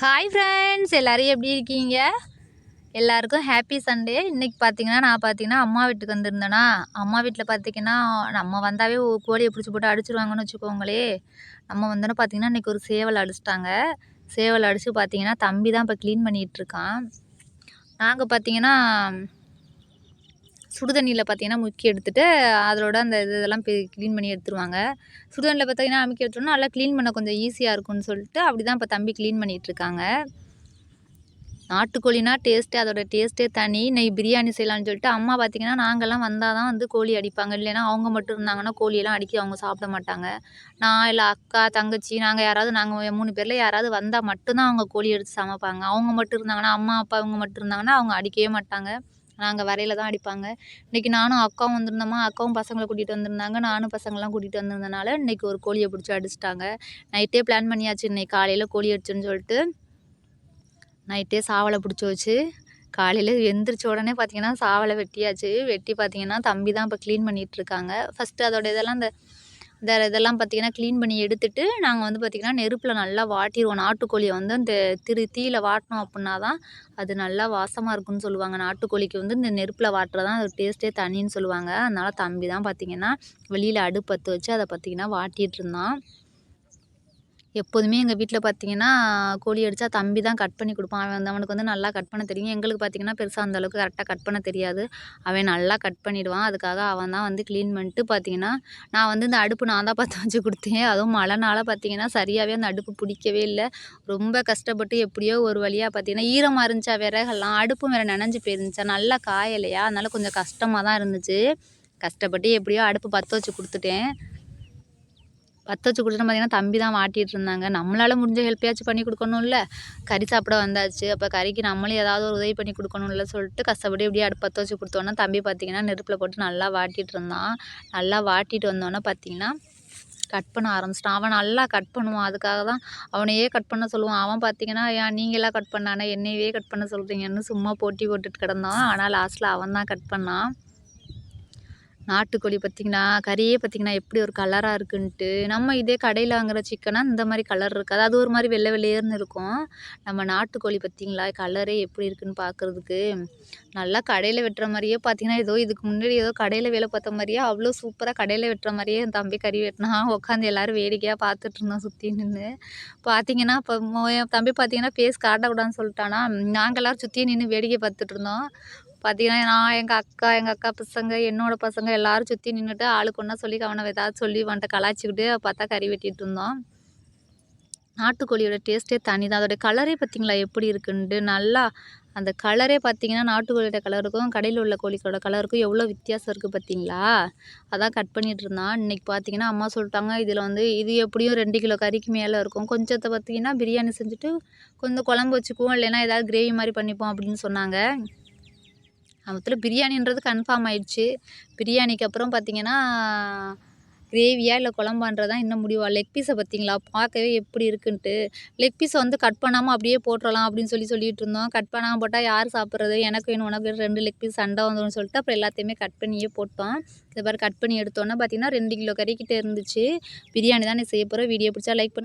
Hi friends எல்லோரும் எப்படி இருக்கீங்க? எல்லாருக்கும் ஹாப்பி சண்டே இன்றைக்கி பார்த்தீங்கன்னா நான் பார்த்தீங்கன்னா அம்மா வீட்டுக்கு வந்திருந்தேனா அம்மா வீட்டில் பார்த்தீங்கன்னா நம்ம வந்தாவே கோழியை பிடிச்சி போட்டு அடிச்சிருவாங்கன்னு வச்சுக்கோங்களே. நம்ம வந்தோன்னே பார்த்தீங்கன்னா இன்றைக்கி ஒரு சேவல் அடிச்சிட்டாங்க. சேவல் அடித்து பார்த்தீங்கன்னா தம்பி தான் இப்போ க்ளீன் பண்ணிகிட்ருக்கான் நாங்கள் பார்த்தீங்கன்னா சுடுதண்ணியில் பார்த்தீங்கன்னா முக்கி எடுத்துகிட்டு அதோட அந்த இது இதெல்லாம் க்ளீன் பண்ணி எடுத்துருவாங்க. சுடுதண்ணியில் பார்த்தீங்கன்னா அமுக்கி எடுத்தோம்னா நல்லா க்ளீன் பண்ண கொஞ்சம் ஈஸியாக இருக்கும்னு சொல்லிட்டு அப்படி தான் இப்போ தம்பி க்ளீன் பண்ணிகிட்ருக்காங்க நாட்டுக்கோழினா டேஸ்ட்டு அதோட டேஸ்ட்டே தனி. நெய் பிரியாணி செய்யலான்னு சொல்லிட்டு அம்மா பார்த்திங்கன்னா நாங்கள்லாம் வந்தால் தான் வந்து கோழி அடிப்பாங்க. இல்லைன்னா அவங்க மட்டும் இருந்தாங்கன்னா கோழியெல்லாம் அடிக்க அவங்க சாப்பிட மாட்டாங்க. நான் இல்லை அக்கா தங்கச்சி நாங்கள் யாராவது நாங்கள் மூணு பேரில் யாராவது வந்தால் மட்டும்தான் அவங்க கோழி எடுத்து சமைப்பாங்க. அவங்க மட்டும் இருந்தாங்கன்னா அம்மா அப்பா அவங்க மட்டும் இருந்தாங்கன்னா அவங்க அடிக்கவே மாட்டாங்க. நாங்கள் வரையில் தான் அடிப்பாங்க. இன்றைக்கி நானும் அக்காவும் வந்திருந்தோமா அக்காவும் பசங்களை கூட்டிகிட்டு வந்திருந்தாங்க. நானும் பசங்களாம் கூட்டிகிட்டு வந்திருந்தனால இன்றைக்கி ஒரு கோழியை பிடிச்சி அடிச்சிட்டாங்க. நைட்டே பிளான் பண்ணியாச்சு. இன்றைக்கி காலையில் கோழி அடிச்சுன்னு சொல்லிட்டு நைட்டே சாவலை பிடிச்சி வச்சு காலையில் எந்திரிச்ச உடனே பார்த்தீங்கன்னா சாவலை வெட்டியாச்சு. வெட்டி பார்த்தீங்கன்னா தம்பி தான் இப்போ க்ளீன் பண்ணிகிட்ருக்காங்க ஃபஸ்ட்டு அதோட இதெல்லாம் இந்த இந்த இதெல்லாம் பார்த்திங்கன்னா க்ளீன் பண்ணி எடுத்துட்டு நாங்கள் வந்து பார்த்திங்கன்னா நெருப்பில் நல்லா வாட்டிடுவோம் நாட்டுக்கோழியை வந்து அந்த திரு தீயில் வாட்டினோம் அப்படின்னா தான் அது நல்லா வாசமாக இருக்குன்னு சொல்லுவாங்க. நாட்டுக்கோழிக்கு வந்து இந்த நெருப்பில் வாட்டுறது தான் அது டேஸ்ட்டே தனின்னு சொல்லுவாங்க. அதனால் தம்பி தான் பார்த்திங்கன்னா வெளியில் அடுப்பத்து வச்சு அதை பார்த்திங்கன்னா வாட்டிகிட்டு இருந்தான். எப்போதுமே எங்கள் வீட்டில் பார்த்தீங்கன்னா கோழி அடித்தா தம்பி தான் கட் பண்ணி கொடுப்பான். அவன் வந்து அவனுக்கு வந்து நல்லா கட் பண்ண தெரியும். எங்களுக்கு பார்த்திங்கன்னா பெருசாக அந்தளவுக்கு கரெக்டாக கட் பண்ண தெரியாது. அவன் நல்லா கட் பண்ணிவிடுவான் அதுக்காக அவன் தான் வந்து க்ளீன் பண்ணிட்டு பார்த்தீங்கன்னா நான் வந்து இந்த அடுப்பு நான் தான் பார்த்து வச்சு கொடுத்தேன். அதுவும் மழைனால பார்த்தீங்கன்னா சரியாகவே அந்த அடுப்பு பிடிக்கவே இல்லை. ரொம்ப கஷ்டப்பட்டு எப்படியோ ஒரு வழியாக பார்த்தீங்கன்னா ஈரமாக இருந்துச்சா விறகெல்லாம் அடுப்பும் வேறு நனைஞ்சு போயிருந்துச்சா? நல்லா காயலையா? அதனால் கொஞ்சம் கஷ்டமாக தான் இருந்துச்சு. கஷ்டப்பட்டு எப்படியோ அடுப்பு பற்ற வச்சு கொடுத்துட்டேன். பற்ற வச்சு கொடுத்துட்டு பார்த்தீங்கன்னா தம்பி தான் மாட்டிகிட்டு இருந்தாங்க. நம்மளால் முடிஞ்ச ஹெல்ப்பையாச்சும் பண்ணி கொடுக்கணும்ல. கறி சாப்பிட வந்தாச்சு. அப்போ கறிக்கு நம்மளும் ஏதாவது ஒரு உதவி பண்ணி கொடுக்கணும்ல சொல்லிட்டு கஷ்டப்படி இப்படியே அடுப்பு பற்ற வச்சு கொடுத்தோன்னா தம்பி பார்த்தீங்கன்னா நெருப்பில் போட்டு நல்லா வாட்டிகிட்டு இருந்தான். நல்லா வாட்டிட்டு வந்தோன்னே பார்த்தீங்கன்னா கட் பண்ண ஆரம்பிச்சிட்டான். அவன் நல்லா கட் பண்ணுவான். அதுக்காக தான் அவனையே கட் பண்ண சொல்லுவான். அவன் பார்த்தீங்கன்னா ஏன் நீங்களாம் கட் பண்ணானே என்னையவே கட் பண்ண சொல்கிறீங்கன்னு சும்மா போட்டி போட்டுட்டு கிடந்தான். ஆனால் லாஸ்ட்டில் அவன் தான் கட் பண்ணான். நாட்டுக்கோழி பார்த்திங்கன்னா கறியே பார்த்திங்கன்னா எப்படி ஒரு கலராக இருக்குன்ட்டு நம்ம இதே கடையில் வாங்குகிற சிக்கனாக இந்த மாதிரி கலர் இருக்காது. அது ஒரு மாதிரி வெள்ளை வெள்ளையர்னு இருக்கும். நம்ம நாட்டுக்கோழி பார்த்திங்களா கலரே எப்படி இருக்குன்னு பார்க்குறதுக்கு நல்லா கடையில் வெட்டுற மாதிரியே பார்த்திங்கன்னா ஏதோ இதுக்கு முன்னாடி ஏதோ கடையில் வேலை பார்த்த மாதிரியே அவ்வளோ சூப்பராக கடையில் வெட்டுற மாதிரியே என் தம்பி கறி வெட்டினா உட்காந்து எல்லோரும் வேடிக்கையாக பார்த்துட்டு இருந்தோம் சுற்றி நின்று பார்த்திங்கன்னா இப்போ என் தம்பி பார்த்திங்கன்னா பேஸ் காட்டக்கூடாதுன்னு சொல்லிட்டானா. நாங்கள் எல்லோரும் சுற்றி நின்று வேடிக்கை பார்த்துட்டு இருந்தோம். பார்த்தீங்கன்னா நான் எங்கள் அக்கா எங்கள் அக்கா பசங்க என்னோடய பசங்க எல்லோரும் சுற்றி நின்றுட்டு ஆளுக்கு ஒன்றா சொல்லி அவனை ஏதாவது சொல்லி வந்துட்டு கலாய்ச்சிக்கிட்டு பார்த்தா கறி வெட்டிகிட்டு இருந்தோம். நாட்டுக்கோழியோட டேஸ்ட்டே தனி தான் அதோடய கலரே பார்த்திங்களா எப்படி இருக்குன்ட்டு நல்லா அந்த கலரே பார்த்திங்கன்னா நாட்டுக்கோழியோட கலருக்கும் கடையில் உள்ள கோழிக்கோட கலருக்கும் எவ்வளோ வித்தியாசம் இருக்குது பார்த்தீங்களா அதான் கட் பண்ணிகிட்டு இருந்தான். இன்றைக்கி பார்த்தீங்கன்னா அம்மா சொல்லிட்டாங்க இதில் வந்து இது எப்படியும் ரெண்டு கிலோ கறிக்கு மேலே இருக்கும். கொஞ்சத்தை பார்த்திங்கன்னா பிரியாணி செஞ்சுட்டு கொஞ்சம் குழம்பு வச்சுக்குவோம். இல்லைன்னா ஏதாவது கிரேவி மாதிரி பண்ணிப்போம் அப்படின்னு சொன்னாங்க. மொத்தத்தில் பிரியாணின்றது கன்ஃபார்ம் ஆயிடுச்சு. பிரியாணிக்கு அப்புறம் பார்த்திங்கன்னா கிரேவியா இல்லை குழம்பான்றதான் இன்னும் முடிவா? லெக் பீஸை பார்த்தீங்களா பார்க்கவே எப்படி இருக்குன்ட்டு. லெக் பீஸை வந்து கட் பண்ணாமல் அப்படியே போட்டுடலாம் அப்படின்னு சொல்லி சொல்லிட்டு இருந்தோம். கட் பண்ணாமல் போட்டால் யார் சாப்பிட்றது? எனக்கு வேணும் உனக்கு ரெண்டு லெக் பீஸ் சண்டை வந்துடும் சொல்லிட்டு அப்புறம் எல்லாத்தையுமே கட் பண்ணியே போட்டோம். இது மாதிரி கட் பண்ணி எடுத்தோன்னே பார்த்தீங்கன்னா ரெண்டு கிலோ கறிக்கிட்ட இருந்துச்சு. பிரியாணி தான் நீ செய்ய போகிறேன் வீடியோ பிடிச்சா லைக் பண்ணு